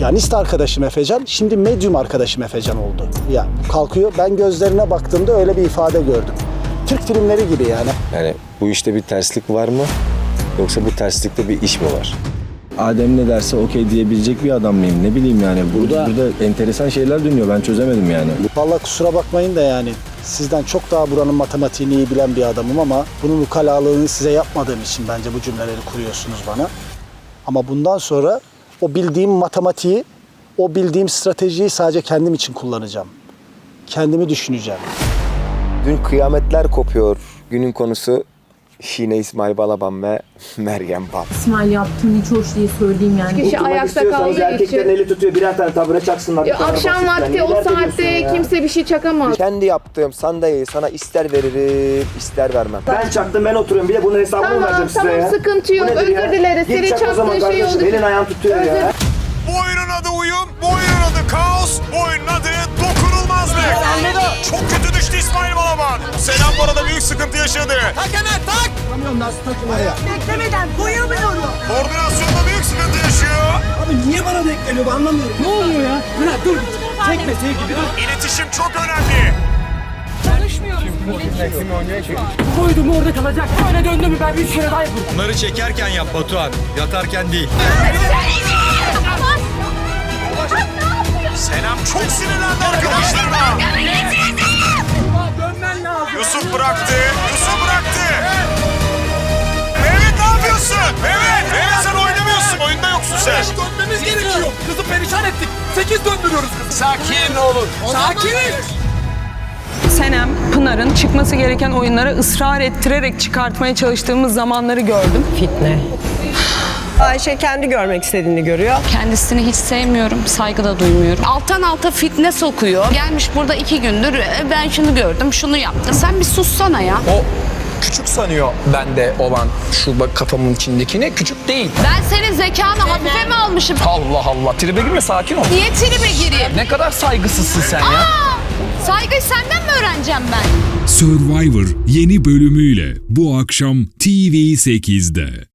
piyanist arkadaşım Efecan, şimdi medyum arkadaşım Efecan oldu. Ya kalkıyor, ben gözlerine baktığımda öyle bir ifade gördüm. Türk filmleri gibi yani. Yani bu işte bir terslik var mı? Yoksa bu terslikte bir iş mi var? Adem ne derse okey diyebilecek bir adam mıyım? Ne bileyim yani. Burada, burada enteresan şeyler dönüyor. Ben çözemedim yani. Vallahi kusura bakmayın da yani sizden çok daha buranın matematiğini iyi bilen bir adamım ama bunun ukalalığını size yapmadığım için bence bu cümleleri kuruyorsunuz bana. Ama bundan sonra o bildiğim matematiği, o bildiğim stratejiyi sadece kendim için kullanacağım. Kendimi düşüneceğim. Dün kıyametler kopuyor. Günün konusu Şine İsmail Balaban ve Meryem Bal. İsmail yaptığın hiç hoş değil söyleyeyim yani. Kişi ayakta kaldığı için. eli tutuyor birer tane tabure çaksınlar. Ya akşam vakti o saatte kimse bir şey çakamaz. Kendi yaptığım sandalyeyi sana ister veririm, ister vermem. Ben çaktım ben oturuyorum bir de bunun hesabını Tamam vereceğim size tamam ya. sıkıntı yok Bu nedir özür ya? dileriz. Git Senin çak o zaman çaktığın şey kardeşim, oldu. Elin ayağın tutuyor Özür- ya. Bu oyunun adı uyum, bu oyunun adı kaos, bu oyunun adı dokunulmazlık. Büyük sıkıntı yaşadı. Tak hemen tak. Beklemeden koyamıyorum. Koordinasyonda büyük sıkıntı yaşıyor. İletişim çok önemli. Koydum orada kalacak. Böyle döndü mü ben bir süre daha yaparım. Bunları çekerken yap Batuhan, yatarken değil. Selam çok sinirlendi 8 döndürüyoruz kızım. Sakin olun. Sakin. Senem, Pınar'ın çıkması gereken oyunlara ısrar ettirerek çıkartmaya çalıştığımız zamanları gördüm. Fitne. Ayşe kendi görmek istediğini görüyor. Kendisini hiç sevmiyorum, saygı da duymuyorum. Alttan alta fitne sokuyor. Gelmiş burada iki gündür, e, ben şunu gördüm, şunu yaptım. Sen bir sussana ya. O küçük sanıyor bende olan şu bak kafamın içindekini. Küçük değil. Ben senin zekanı hafife mi almışım? Allah Allah. Tribe girme sakin ol. Niye tribe gireyim? Ne kadar saygısızsın sen ya. Aa, saygıyı senden mi öğreneceğim ben? Survivor yeni bölümüyle bu akşam TV8'de.